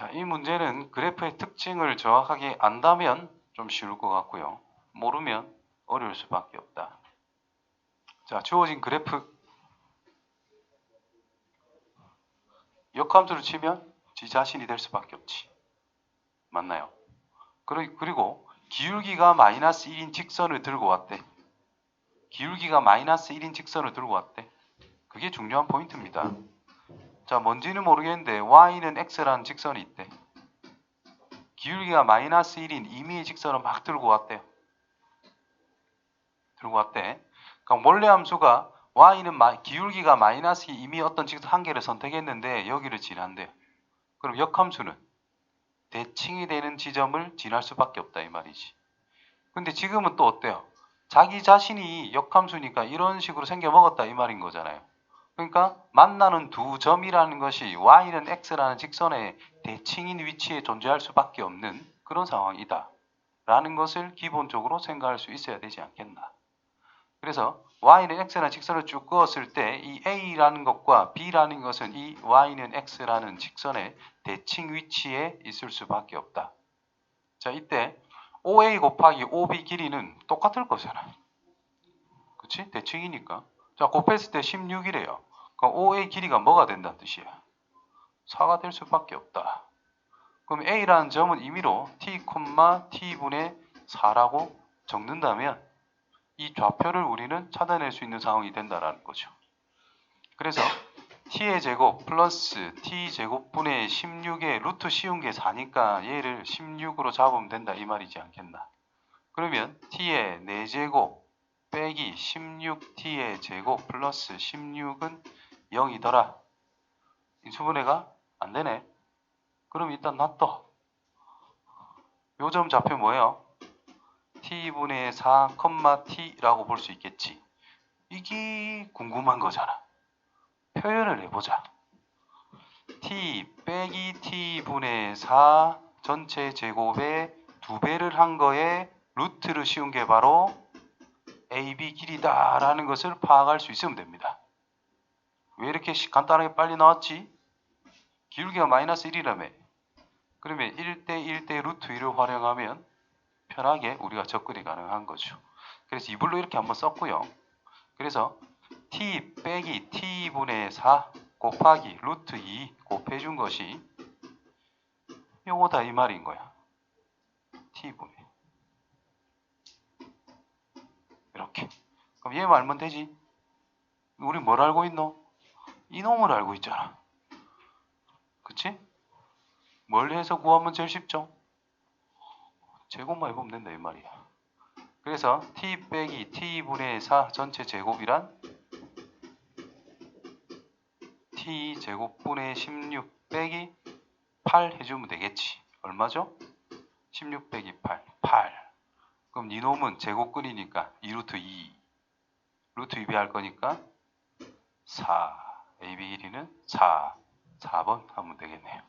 자, 이 문제는 그래프의 특징을 정확하게 안다면 좀 쉬울 것 같고요. 모르면 어려울 수밖에 없다. 자, 주어진 그래프 역함수를 치면 지 자신이 될 수밖에 없지. 맞나요? 그리- 그리고 기울기가 마이너스 1인 직선을 들고 왔대. 기울기가 마이너스 1인 직선을 들고 왔대. 그게 중요한 포인트입니다. 자, 뭔지는 모르겠는데 y는 x라는 직선이 있대. 기울기가 마이너스 1인 임의의 직선을 막 들고 왔대요. 들고 왔대. 그러니까 원래 함수가 y는 마- 기울기가 마이너스 2 이미 어떤 직선 한 개를 선택했는데 여기를 지난대요. 그럼 역함수는 대칭이 되는 지점을 지날 수밖에 없다 이 말이지. 근데 지금은 또 어때요? 자기 자신이 역함수니까 이런 식으로 생겨 먹었다 이 말인 거잖아요. 그러니까 만나는 두 점이라는 것이 y는 x라는 직선의 대칭인 위치에 존재할 수밖에 없는 그런 상황이다. 라는 것을 기본적으로 생각할 수 있어야 되지 않겠나. 그래서 y는 x라는 직선을 쭉 그었을 때 이 a라는 것과 b라는 것은 이 y는 x라는 직선의 대칭 위치에 있을 수밖에 없다. 자, 이때 OA 곱하기 OB 길이는 똑같을 거잖아. 그치? 대칭이니까. 자, 곱했을 때 16이래요. 그럼 OA 길이가 뭐가 된다는 뜻이야? 4가 될 수밖에 없다. 그럼 A라는 점은 임의로 t, t분의 4라고 적는다면 이 좌표를 우리는 찾아낼 수 있는 상황이 된다라는 거죠. 그래서 t의 제곱 플러스 t 제곱분의 16의 루트 씌운 게 4니까 얘를 16으로 잡으면 된다 이 말이지 않겠나. 그러면 t의 4제곱 빼기 16t의 제곱 플러스 16은 0이더라. 인수분해가 안 되네. 그럼 일단 놔둬. 요점 좌표 뭐예요? t분의 4, t라고 볼 수 있겠지. 이게 궁금한 거잖아. 표현을 해보자. t 빼기 t분의 4 전체 제곱의 두 배를 한 거에 루트를 씌운 게 바로 AB 길이다라는 것을 파악할 수 있으면 됩니다. 왜 이렇게 시- 간단하게 빨리 나왔지? 기울기가 마이너스 1이라며. 그러면 1대 1대 루트 1을 활용하면 편하게 우리가 접근이 가능한 거죠. 그래서 이불로 이렇게 한번 썼고요. 그래서 t 빼기 t분의 4 곱하기 루트 2 곱해준 것이 요거다 이 말인 거야. t분의 이렇게. 그럼 얘 말면 되지. 우리 뭘 알고 있노? 이놈을 알고 있잖아. 그치? 뭘 해서 구하면 제일 쉽죠? 제곱만 해보면 된다 이 말이야. 그래서 t 빼기 t분의 4 전체 제곱이란 t 제곱분의 16 빼기 8 해주면 되겠지. 얼마죠? 16 빼기 8, 8. 그럼 이놈은 제곱근이니까 2루트 2. 루트 2배 할 거니까 4. AB 길이는 4. 4번 하면 되겠네요.